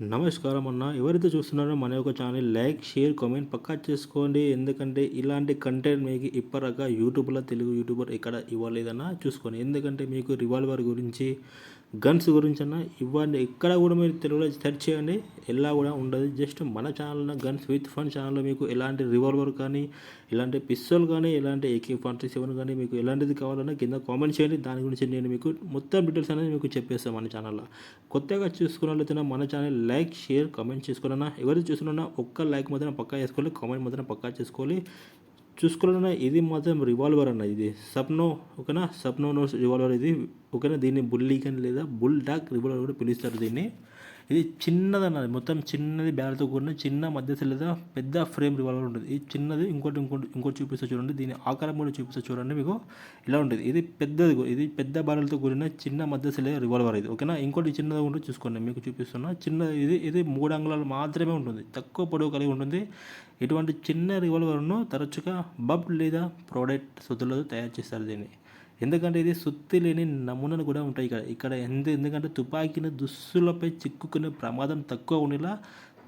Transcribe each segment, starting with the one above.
నమస్కారం అన్న. ఎవరైతే చూస్తున్నారో మన యొక్క ఛానల్ లైక్ షేర్ కామెంట్ పక్కా చేసుకోండి. ఎందుకంటే ఇలాంటి కంటెంట్ మీకు ఇప్పటిదాకా యూట్యూబ్లో తెలుగు యూట్యూబర్ ఎక్కడ ఇవ్వలేదన్నా చూసుకోండి. ఎందుకంటే మీకు రివాల్వర్ గురించి గన్స్ గురించి అన్న ఇవ్వండి. ఎక్కడ కూడా మీరు తెలుగులో సెర్చ్ చేయండి. ఎలా కూడా ఉండదు. జస్ట్ మన ఛానల్లో గన్స్ విత్ ఫన్ ఛానల్లో మీకు ఎలాంటి రివాల్వర్ కానీ ఇలాంటి పిస్టల్ కానీ ఎలాంటి ఏకే ఫార్టీ సెవెన్ కానీ మీకు ఎలాంటిది కావాలన్నా కింద కామెంట్ చేయండి. దాని గురించి నేను మీకు మొత్తం డీటెయిల్స్ అనేది మీకు చెప్పేస్తాను మన ఛానల్లో. కొత్తగా చూసుకున్నట్లయితే మన ఛానల్ లైక్ షేర్ కామెంట్ చేసుకోవాలన్నా ఎవరు చూసుకున్నా ఒక్క లైక్ మాత్రం పక్కా చేసుకోవాలి. కామెంట్ మాత్రం పక్కా చేసుకోవాలి. చూసుకోవాలన్నా ఇది మాత్రం రివాల్వర్ అన్న ఇది. సప్నో ఓకేనా? సప్నో నోస్ రివాల్వర్ ఇది. ఓకేనా? దీన్ని బుల్లీగన్ లేదా బుల్ డాక్ రివాల్వర్ కూడా పిలుస్తారు దీన్ని. ఇది చిన్నదన్న మొత్తం చిన్నది బ్యారల్తో కూడిన చిన్న మధ్య లేదా పెద్ద ఫ్రేమ్ రివాల్వర్ ఉంటుంది. ఇది చిన్నది ఇంకోటి ఇంకోటి ఇంకోటి చూపిస్తా చూడండి. దీని ఆకారం కూడా చూపిస్తా చూడండి మీకు. ఇలా ఉంటుంది. ఇది పెద్దది ఇది పెద్ద బ్యారెల్తో కూడిన చిన్న మధ్య లేదా రివాల్వర్ ఇది. ఓకేనా? ఇంకోటి చిన్నది ఉంటుంది చూసుకోండి. మీకు చూపిస్తున్నా. చిన్న ఇది ఇది మూడు అంగుళాలు మాత్రమే ఉంటుంది. తక్కువ పొడవు కలిగి ఉంటుంది. ఇటువంటి చిన్న రివాల్వర్ను తరచుగా బబ్ లేదా ప్రోడక్ట్ సుద్దులతో తయారు చేస్తారు దీన్ని. ఎందుకంటే ఇది సుత్తి లేని నమూనాలు కూడా ఉంటాయి ఇక్కడ. ఇక్కడ ఎందు ఎందుకంటే తుపాకీని దుస్తులపై చిక్కుకునే ప్రమాదం తక్కువ ఉండేలా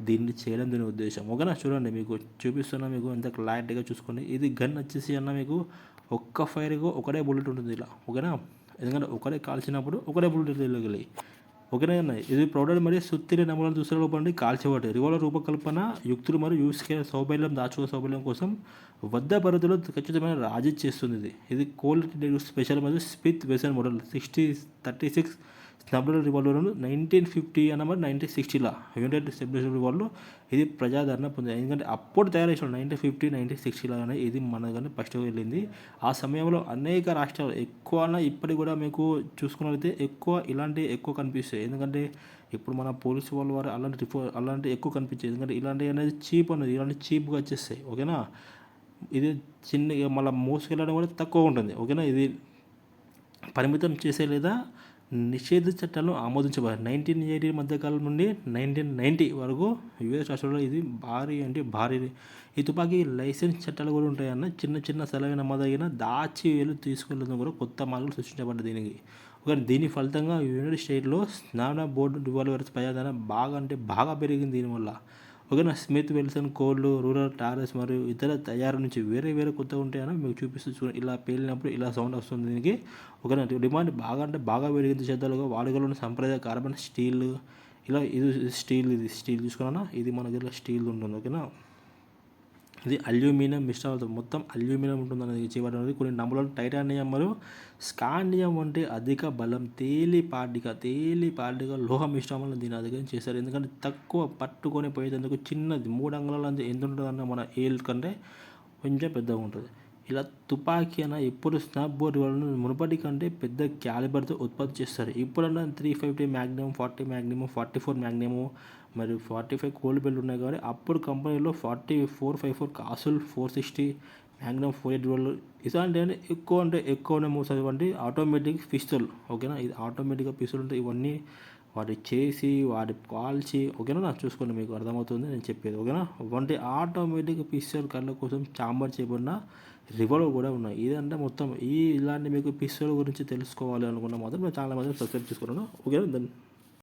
దీన్ని చేయడం దీని ఉద్దేశం. ఓకేనా? చూడండి మీకు చూపిస్తున్నా మీకు ఎంత క్లారిటీగా చూసుకోండి. ఇది గన్ వచ్చేసి అన్న మీకు ఒక్క ఫైర్కు ఒకటే బుల్లెట్ ఉంటుంది ఇలా. ఓకేనా? ఎందుకంటే ఒకటే కాల్చినప్పుడు ఒకటే బుల్లెట్ వెళ్ళగలి ఓకేనా ఇది ప్రౌడర్ మరియు సుత్తిరి నమూనాలు దుస్తుల రూపండి కాల్చేవాటి. రివాల్వర్ రూపకల్పన యుక్తులు మరియు యూస్కే సౌకర్యం దాచుకో సౌకర్యం కోసం వద్ద పరిధిలో ఖచ్చితమైన రాజీ చేస్తుంది ఇది. ఇది కోల్డ్ స్పెషల్ మరియు Smith Wesson model sixty thirty six స్నబ్లర్ revolver nineteen fifty అన్నమాట నైన్టీన్ సిక్స్టీలో యునైటెడ్ స్టేట్స్ రివాల్వర్ ఇది ప్రజాదరణ పొందింది. ఎందుకంటే అప్పుడు తయారు చేసిన నైన్టీన్ ఫిఫ్టీ నైన్టీన్ సిక్స్టీలో అనేది ఇది మన కానీ ఫస్ట్ వెళ్ళింది. ఆ సమయంలో అనేక రాష్ట్రాలు ఎక్కువ ఇప్పటికి కూడా మీకు చూసుకున్నట్లయితే ఎక్కువ ఇలాంటి ఎక్కువ కనిపిస్తాయి. ఎందుకంటే ఇప్పుడు మన పోలీస్ వాళ్ళ వారు అలాంటి రిఫో అలాంటి ఎక్కువ కనిపించాయి ఎందుకంటే ఇలాంటివి అనేది చీప్ అనేది ఇలాంటి చీప్గా వచ్చేస్తాయి. ఓకేనా? ఇది చిన్న మళ్ళీ మోసుకెళ్ళడం కూడా తక్కువ ఉంటుంది. ఓకేనా? ఇది పరిమితం చేసే లేదా నిషేధ చట్టాలు ఆమోదించబడ్డాయి. నైన్టీన్ ఎయిటీ మధ్యకాలం నుండి నైన్టీన్ నైంటీ వరకు యుఎస్ రాష్ట్రంలో ఇది భారీ అంటే భారీ ఈ తుపాకీ లైసెన్స్ చట్టాలు కూడా ఉంటాయన్న చిన్న చిన్న సెలవు మొదలైన దాచి వేలు తీసుకెళ్ళడం కూడా కొత్త మార్గాలు సృష్టించబడ్డ దీనికి. ఒక దీని ఫలితంగా యునైటెడ్ స్టేట్లో స్నాన బోర్డు రివాల్వర్స్ ప్రజాదరణ బాగా అంటే బాగా పెరిగింది దీనివల్ల. ఓకేనా? స్మిత్ వెల్సన్ కోల్డ్ రూరల్ టారెస్ మరియు ఇతర తయారు నుంచి వేరే వేరే కొత్త ఉంటాయని మీకు చూపిస్తూ చూడండి ఇలా పేలినప్పుడు ఇలా సౌండ్ వస్తుంది దీనికి. ఓకేనా? డిమాండ్ బాగా అంటే బాగా పెరిగింది చేద్దాలుగా ఉన్న సంప్రదాయ కార్బన్ స్టీల్ ఇలా ఇది స్టీల్ ఇది స్టీల్ చూసుకున్నా ఇది మన దగ్గర స్టీల్ ఉంటుంది. ఓకేనా? ఇది అల్యూమినియం మిశ్రమ మొత్తం అల్యూమినియం ఉంటుంది అనేది చేయబడినది కొన్ని నమ్మలు టైటానియం మరియు స్కాండియం వంటి అధిక బలం తేలిపాటిగా తేలిపాటిగా లోహ మిశ్రమాలను దీని అధికం చేశారు. ఎందుకంటే తక్కువ పట్టుకొని పోయేందుకు చిన్నది మూడు అంగుళాలు ఎంత ఉంటుందన్న మన ఏల్ కంటే కొంచెం పెద్దగా ఉంటుంది. ఇలా తుపాకీ అన్న ఎప్పుడు స్నాప్ బోర్డ్ వాళ్ళను మునుపటి కంటే పెద్ద క్యాలిబర్తో ఉత్పత్తి చేస్తారు. ఇప్పుడన్నా three fifty magnum forty magnum forty four magnum మరియు ఫార్టీ ఫైవ్ కోల్డ్ బెల్ట్ ఉన్నాయి కాబట్టి అప్పుడు కంపెనీలో forty four five four Casull four sixty magnum four eight వాళ్ళు ఇలాంటి ఎక్కువ అంటే ఎక్కువనే మూవ్స్ అటువంటి ఆటోమేటిక్ పిస్తోల్ ఓకేనా ఇది ఆటోమేటిక్గా పిస్టల్ ఉంటే ఇవన్నీ వాటి చేసి వాటి కాల్చి ఓకేనా? నాకు చూసుకోండి మీకు అర్థమవుతుంది నేను చెప్పేది ఓకేనా? వంటి ఆటోమేటిక్ పిస్టల్ కళ్ళ కోసం చాంబర్ చేయబడిన రివాల్వర్ కూడా ఉన్నాయి. ఇదంటే మొత్తం ఈ ఇలాంటి మీకు పిస్టల్ గురించి తెలుసుకోవాలి అనుకున్న మాత్రం నేను చాలా మంది సబ్స్క్రైబ్ చేసుకున్నాను ఓకేనా? దెన్.